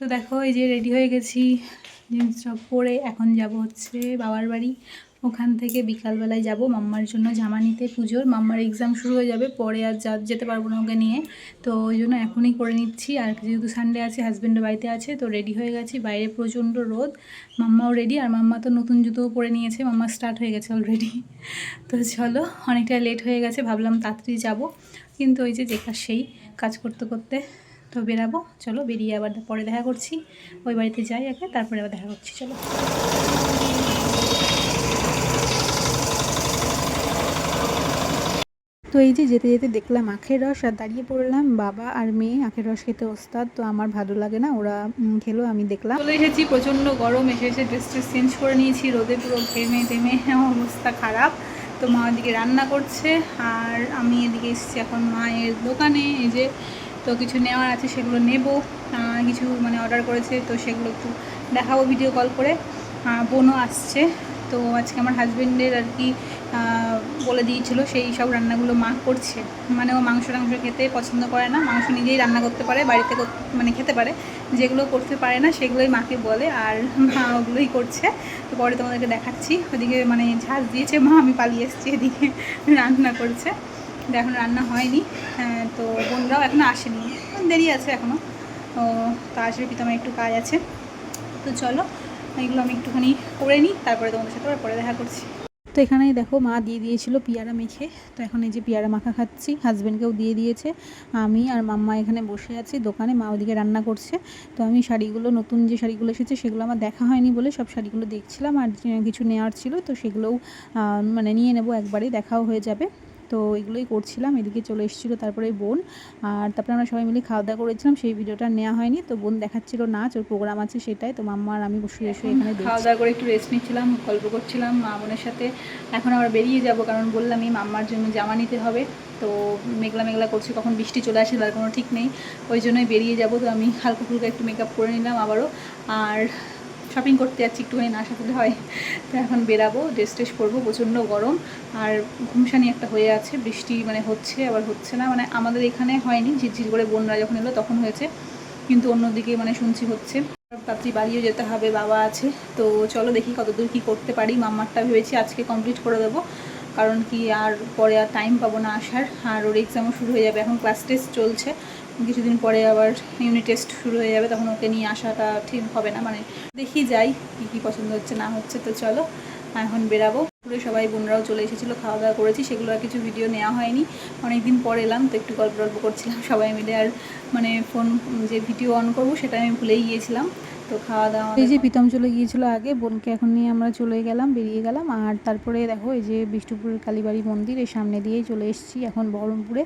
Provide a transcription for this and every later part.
তো দেখো, এই যে রেডি হয়ে গেছি জিন্স টপ পরে। এখন যাব হচ্ছে বাবার বাড়ি। ওখান থেকে বিকালবেলায় যাব মাম্মার জন্য জামা নিতে, পুজোর। মাম্মার এক্সাম শুরু হয়ে যাবে, পরে আর যা, যেতে পারব না ওকে নিয়ে। তো ওই জন্য এখনই করে নিচ্ছি। আর যেহেতু সানডে আছে হাজব্যান্ডের বাড়িতে আছে, তো রেডি হয়ে গেছি। বাইরে প্রচণ্ড রোদ। মাম্মাও রেডি আর মাম্মা তো নতুন জুতোও পরে নিয়েছে। মাম্মা স্টার্ট হয়ে গেছে অলরেডি তো চলো, অনেকটা লেট হয়ে গেছে, ভাবলাম তাড়াতাড়ি যাব। কিন্তু ওই যে যেখানে সেই কাজ করতে করতে তো বেরাবো, চলো বেরিয়ে আবার পরে দেখা করছি। ওই বাড়িতে যাই আগে, তারপরে আবার দেখা করছি, চলো। তো এই যে যেতে যেতে দেখলাম আখের রস আর দাঁড়িয়ে পড়লাম, বাবা আর মেয়ে, আখের রস খেতে ওস্তাদ, তো আমার ভালো লাগে না, ওরা খেলো, আমি দেখলাম। চলে এসেছি, প্রচণ্ড গরম, এসে এসে ড্রেস ট্রেস চেঞ্জ করে নিয়েছি, রোদে পুরো ঘেমে টেমে, অবস্থা খারাপ। তো মা ওদিকে রান্না করছে, আর আমি এদিকে এসেছি এখন মায়ের দোকানে, এই যে তো কিছু নেওয়ার আছে, সেগুলো নেব। কিছু মানে অর্ডার করেছে, তো সেগুলো একটু দেখাবো ভিডিও কল করে। বোনও আসছে, তো আজকে আমার হাজব্যান্ডের আর কি বলে দিয়েছিল, সেই সব রান্নাগুলো মা করছে। মানে ও মাংস টাংস খেতে পছন্দ করে না, মাংস নিজেই রান্না করতে পারে, বাড়িতে মানে খেতে পারে। যেগুলো করতে পারে না, সেগুলোই মাকে বলে, আর মা ওগুলোই করছে। তো পরে তোমাদেরকে দেখাচ্ছি। ওদিকে মানে ঝাঁজ দিয়েছে মা, আমি পালিয়ে এসেছি এদিকে, রান্না করছে। তো এখন রান্না হয়নি। হ্যাঁ, তো বোনরাও এখনও আসেনি। দেরি আছে এখনও তো তা আসবে পিতামা একটু কাজ আছে। তো চলো এগুলো আমি একটুখানি করে নিই তারপরে তোমাদের সাথে পরে দেখা করছি। তো এখানেই দেখো মা দিয়ে দিয়েছিল পিয়ারা মেখে। তো এখন এই যে পিয়ারা মাখা খাচ্ছি হাজব্যান্ডকেও দিয়ে দিয়েছে। আমি আর মাম্মা এখানে বসে আছি দোকানে মা ওদিকে রান্না করছে। তো আমি শাড়িগুলো নতুন যে শাড়িগুলো এসেছে সেগুলো আমার দেখা হয়নি বলে সব শাড়িগুলো দেখছিলাম। আর কিছু নেওয়ার ছিল তো সেগুলোও মানে নিয়ে নেব একবারেই দেখাও হয়ে যাবে। তো এগুলোই করছিলাম এদিকে চলে এসেছিল তারপরে বোন। আর তারপরে আমরা সবাই মিলে খাওয়া দাওয়া করেছিলাম সেই ভিডিওটা নেওয়া হয়নি। তো বোন দেখাচ্ছিল নাচ ওর প্রোগ্রাম আছে সেটাই। তো মাম্মা আর আমি বসে এসে এখানে খাওয়া দাওয়া করে একটু রেস্ট নিচ্ছিলাম গল্প করছিলাম মা বোনের সাথে। এখন আবার বেরিয়ে যাব কারণ বললামই মাম্মার জন্য জামা নিতে হবে। তো মেঘলা মেঘলা করছি কখন বৃষ্টি চলে আসে তার কোনো ঠিক নেই। ওই জন্যই বেরিয়ে যাব। তো আমি হালকা ফুলকা একটু মেকআপ করে নিলাম আবারও। আর শপিং করতে যাচ্ছি, একটুখানি না সাথে হয়। তো এখন বেরাবো ড্রেস ট্রেস করব প্রচণ্ড গরম। আর ঘুমসানি একটা হয়ে আছে, বৃষ্টি মানে হচ্ছে, আবার হচ্ছে না। মানে আমাদের এখানে হয়নি, ঝিরঝির করে বন্যা যখন এলো তখন হয়েছে। কিন্তু অন্যদিকে মানে শুনছি হচ্ছে। তাড়াতাড়ি বাড়িও যেতে হবে, বাবা আছে। তো চলো দেখি কতদূর কী করতে পারি। মাম্মারটা ভেবেছি আজকে কমপ্লিট করে দেবো। কারণ কি আর পরে আর টাইম পাবো না আসার। আর ওর এক্সামও শুরু হয়ে যাবে। এখন ক্লাস টেস্ট চলছে। কিছুদিন পরে আবার ইউনিট টেস্ট শুরু হয়ে যাবে, তখন ওকে নিয়ে আসাটা ঠিক হবে না মানে দেখি যাই কী কী পছন্দ হচ্ছে, না হচ্ছে তো চলো, এখন বেরাবো। পুরো সবাই বোনরাও চলে এসেছিল খাওয়া দাওয়া করেছি, সেগুলো আর কিছু ভিডিও নেওয়া হয়নি। অনেক দিন পর এলাম, তো একটু গল্প গল্প করছিলাম, সবাই মিলে আর মানে ফোন যে ভিডিও অন করব সেটা আমি ভুলেই গিয়েছিলাম। তো খাওয়া দাওয়া এই যে প্রীতম চলে গিয়েছিল আগে, বোনকে এখন নিয়ে আমরা চলে গেলাম, বেরিয়ে গেলাম। আর তারপরে দেখো, এই যে বিষ্ণুপুরের কালীবাড়ি মন্দির, এই সামনে দিয়েই চলে এসেছি। এখন বহরমপুরে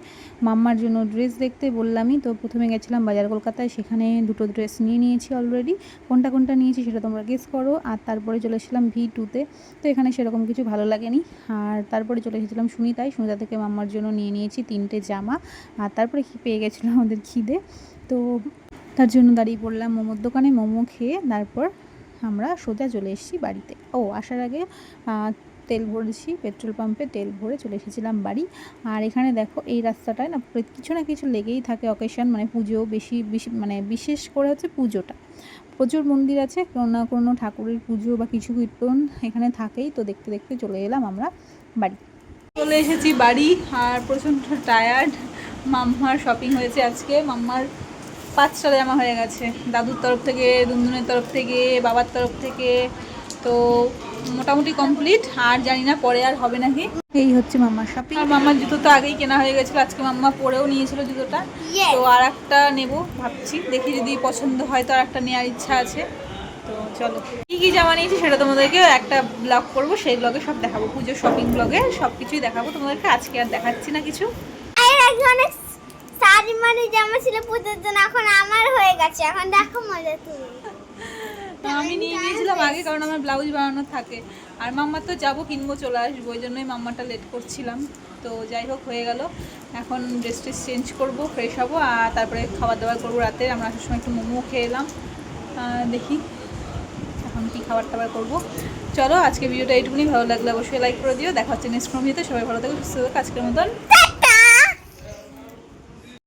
মাম্মার জন্য ড্রেস দেখতে বললামই, তো প্রথমে গেছিলাম বাজার কলকাতায়, সেখানে দুটো ড্রেস নিয়ে নিয়েছি অলরেডি কোনটা কোনটা নিয়েছি সেটা তোমরা গেস করো। আর তারপরে চলে এসেছিলাম ভি টুতে তো এখানে সেরকম কিছু ভালো লাগেনি। আর তারপরে চলে এসেছিলাম সুনিতায় সুনিতা থেকে মাম্মার জন্য নিয়ে নিয়েছি তিনটে জামা। আর তারপরে পেয়ে গেছিল আমাদের খিদে। তো তার জন্য দাঁড়িয়ে পড়লাম মোমোর দোকানে, মোমো খেয়ে তারপর আমরা সোজা চলে এসেছি বাড়িতে। ও, আসার আগে তেল ভরেছি, পেট্রোল পাম্পে তেল ভরে চলে এসেছিলাম বাড়ি। আর এখানে দেখো, এই রাস্তাটায় না কিছু না কিছু লেগেই থাকে অকেশন মানে পুজো বেশি বেশি মানে বিশেষ করে হচ্ছে পুজোটা। প্রচুর মন্দির আছে কোনো না কোনো ঠাকুরের পুজো বা কিছু কীর্তন এখানে থাকেই, তো দেখতে দেখতে চলে এলাম আমরা বাড়ি। চলে এসেছি বাড়ি, আর প্রচণ্ড টায়ার্ড মাম্মার শপিং হয়েছে আজকে, মাম্মার পাঁচটা জামা হয়ে গেছে, দাদুর তরফ থেকে, দুনদুনের তরফ থেকে, বাবার তরফ থেকে তো মোটামুটি কমপ্লিট আর জানি না পরে আর হবে নাকি। এই হচ্ছে মাম্মার শপিং আর মাম্মার জুতো তো আগেই কেনা হয়ে গেছিল আজকে মাম্মা পরেও নিয়েছিল জুতোটা। তো আর একটা নেব ভাবছি দেখি যদি পছন্দ হয় তো আর একটা নেওয়ার ইচ্ছা আছে। তো চলো। কী কী জামা নিয়েছি সেটা তোমাদেরকে একটা ব্লগ করব সেই ব্লগে সব দেখাবো। পুজোর শপিং ব্লগে সব কিছুই দেখাবো। তোমাদেরকে আজকে আর দেখাচ্ছি না কিছু। অনেক শাড়ি মানে জামা ছিল পুজোর জন্য এখন আমার হয়ে গেছে। এখন দেখো মজা তুমি। তো আমি নিয়ে নিয়েছিলাম আগে, কারণ আমার ব্লাউজ বানানো থাকে। আর মাম্মা তো যাব, কিনবো, চলে আসব, ওই জন্যই মাম্মাটা লেট করছিলাম। তো যাই হোক, হয়ে গেল। এখন ড্রেস ট্রেস চেঞ্জ করব ফ্রেশ হব, আর তারপরে খাবার দাবার করব রাতে। আমরা আসার সময় একটু মোমো খেয়ে এলাম। দেখি এখন কি খাবার টাবার করব। চলো আজকে ভিডিওটা এইটুকুনি। ভালো লাগলে অবশ্যই লাইক করে দিও। দেখা হচ্ছে নেক্সট ভিডিওতে সবাই ভালো থাকো, সুস্থ থাকো। আজকের মতন